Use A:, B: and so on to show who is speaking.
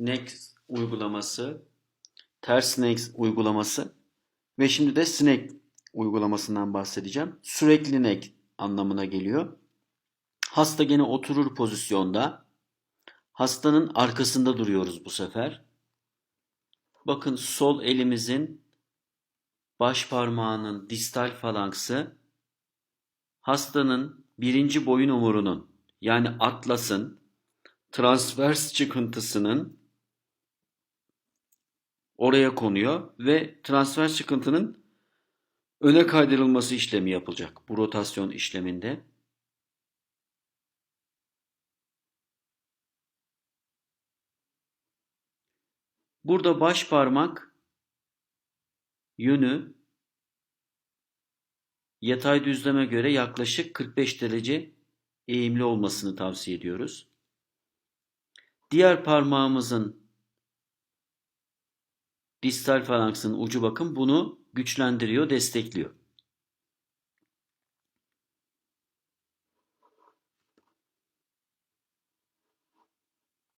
A: next uygulaması, ters next uygulaması ve şimdi de snake uygulamasından bahsedeceğim. Sürekli neck anlamına geliyor. Hasta gene oturur pozisyonda. Hastanın arkasında duruyoruz bu sefer. Bakın sol elimizin baş parmağının distal falanksı hastanın birinci boyun omurunun yani atlasın transvers çıkıntısının oraya konuyor ve transvers çıkıntının öne kaydırılması işlemi yapılacak bu rotasyon işleminde. Burada baş parmak yönü yatay düzleme göre yaklaşık 45 derece eğimli olmasını tavsiye ediyoruz. Diğer parmağımızın distal falanksın ucu bakın bunu güçlendiriyor, destekliyor.